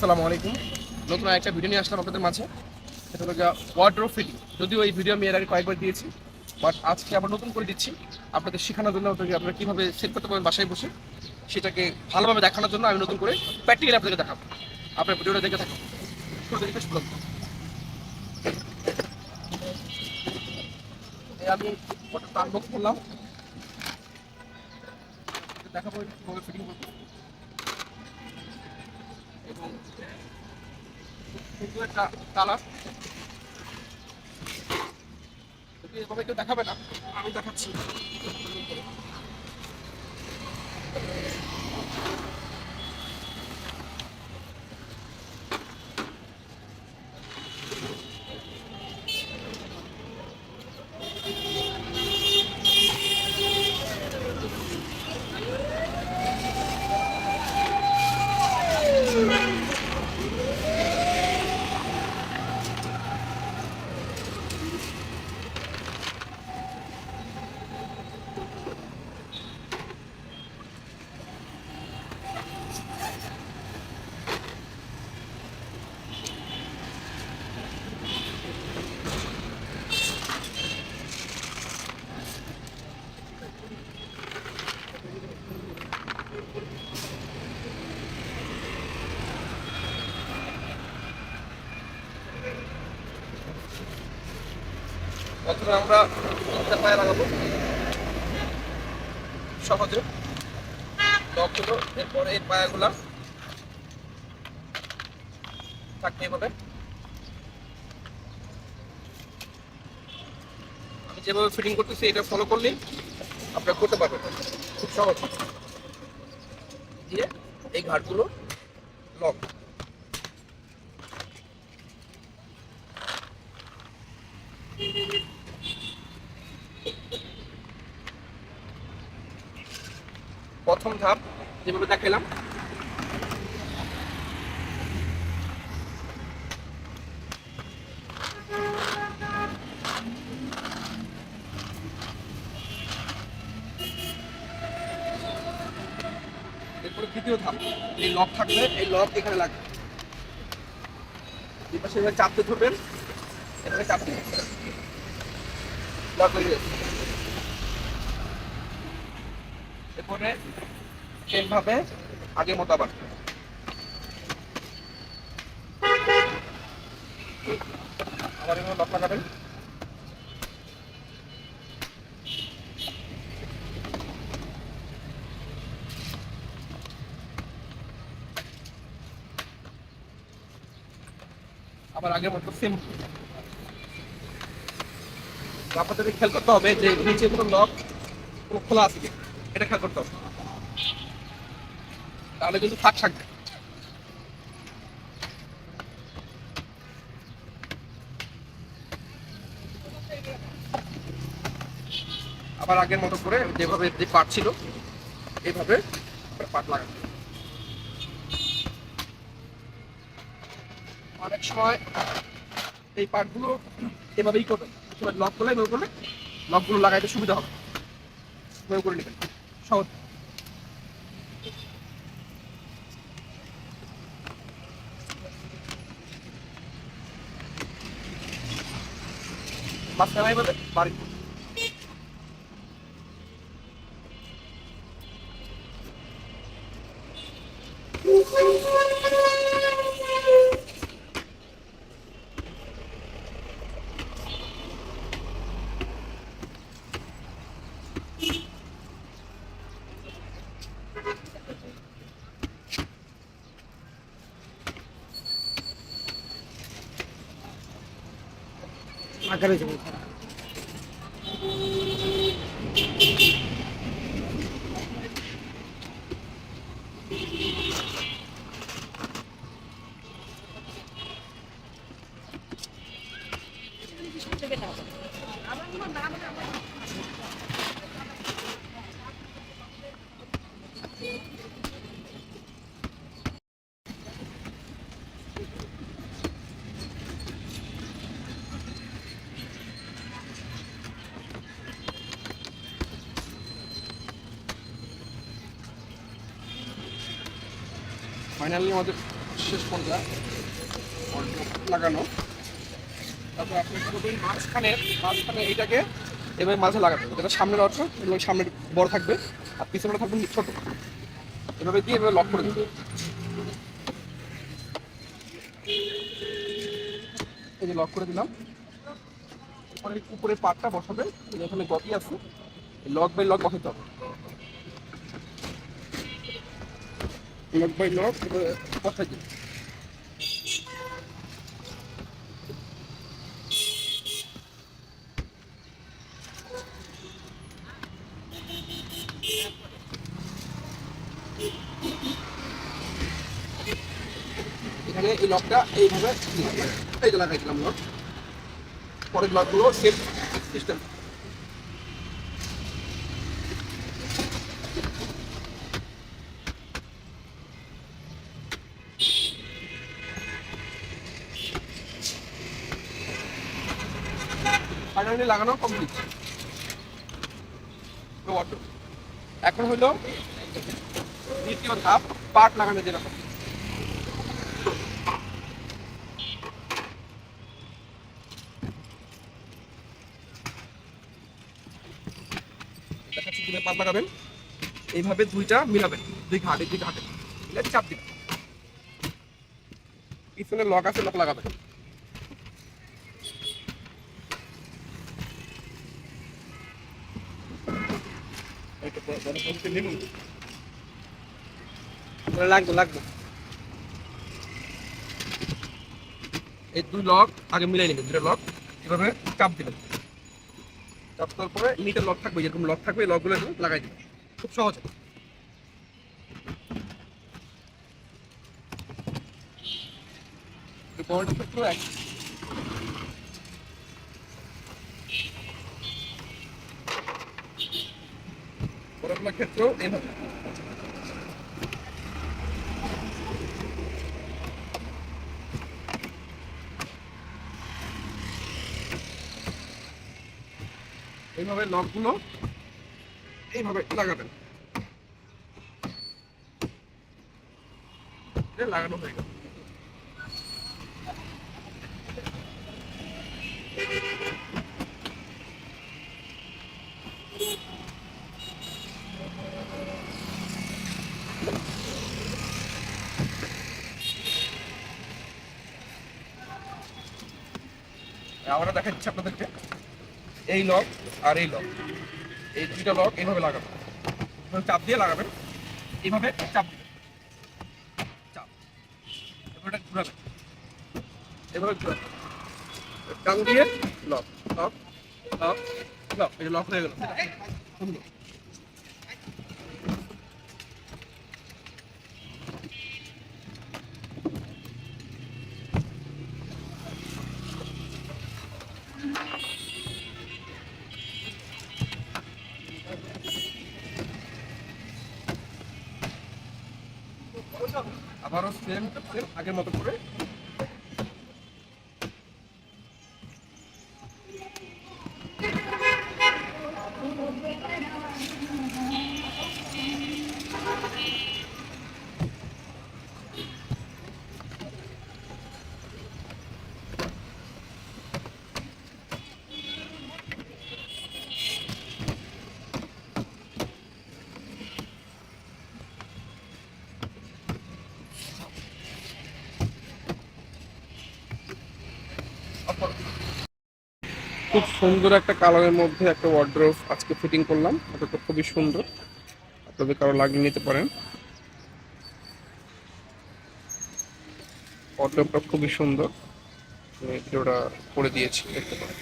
আসসালামু আলাইকুম। নতুন একটা ভিডিও নিয়ে আসলাম আপনাদের মাঝে। এটা হলো ওয়ার্ড্রোপ ফিটিং যদিও এই ভিডিও আমি এর আগে কয়েকবার দিয়েছি বাট আজকে আবার নতুন করে দিচ্ছি। আপনাদের শেখানোর জন্য আপনাকে আপনারা কীভাবে সেট করতে পারবেন বাসায় বসে, সেটাকে ভালোভাবে দেখানোর জন্য আমি নতুন করে প্র্যাকটিক্যালি আপনাদেরকে দেখাবো। আপনার ভিডিওটা দেখে থাকুন। আমি ওটা করলাম। দেখাবো কীভাবে ফিটিং সুন্দর একটা কালার এভাবে কেউ দেখাবে না আমি দেখাচ্ছি প্রথমে আমরা একটা পায়ে লাগাবো। সহজে। লকগুলো এরপরে এই পায়াগুলা থাকতে হবে আমি যেভাবে ফিটিং করতেছি, এটা ফলো করলেই আপনারা করতে পারবেন। খুব সহজ। দিয়ে এই ঘাটগুলো লক প্রথম ধাপ যেভাবে দেখালাম এরপরে ধাপ এই এই লক চাপতে ধরবেন চাপতে। লক লেগে সেমভাবে আগের মতো আবার আগের মতো সেম আপনাদের খেয়াল করতে হবে যে নিচে কোনো লক খোলা আছে। এটা খেয়াল করতে হবে। তাহলে কিন্তু ফাঁক থাকবে আবার আগের মতো করে যেভাবে যে পাট ছিল এইভাবে পাট লাগাবে অনেক সময় এই পাটগুলো এভাবেই করবেন লক করলে করলে লকগুলো লাগাইতে সুবিধা হবে। করে নেবেন। সহজ মাঝখানে বাড়ি আকারে ফাইনালি আমাদের শেষ পর্যায়ে লাগানো। তারপর আপনি মাঝখানে মাঝখানে এইটাকে এভাবে মাঝে লাগাবেন যেটা সামনের অর্থ এবং সামনের বড় থাকবে, আর পিছনে থাকবে ছোট। এভাবে দিয়ে এভাবে লক করে দেবেন। এই যে লক করে দিলাম। উপরে উপরে পাটটা বসাবে এখানে গতি আছে। লক বাই লক বসাতে হবে। লক বাই দিন এখানে এই লকটা এইভাবে। এই যে লাগাই পরের লকগুলো সেম সিস্টেম ফাইনালি লাগানো কমপ্লিট এখন হলো দ্বিতীয় ধাপ পার্ট লাগানো যেরকম। এইভাবে দুইটা মিলাবেন, দুই ঘাটে দুই ঘাটে। চাপ দিবেন পিছনে লক আছে লক লাগাবেন। এই দুই লক আগে মিলাই নেবেন দুটো লক এভাবে চাপ দিবেন। চাপ দেওয়ার পরে নিচে লক থাকবে, যেরকম লক থাকবে, এই লকগুলো লাগাই দিবেন। খুব সহজ। বড়টা বড়গুলোর ক্ষেত্রেও এইভাবে এইভাবে লকগুলো এইভাবে লাগাবেন। লাগানো হয়ে গেল। আমরা দেখাচ্ছি আপনাদেরকে। এই লক আর এই লক এই দুইটা লক এইভাবে লাগাবেন। চাপ দিয়ে লাগাবেন। এইভাবে চাপ দিবেন। চাপ। এটা ঘুরাবেন। এভাবে ঘুরাবেন। টাং দিয়ে লক লক লক লক এই লক হয়ে গেল। সুন্দর। আবারও সেম সেম আগের মতো করে খুব সুন্দর একটা কালারের মধ্যে একটা ওয়ার্ড্রোব আজকে ফিটিং করলাম। এটা তো খুবই সুন্দর। আপনাদের কারও লাগিয়ে নিতে পারেন। ওয়ার্ড্রোবটা খুবই সুন্দর। ভিডিওটা করে দিয়েছি, দেখতে পারেন।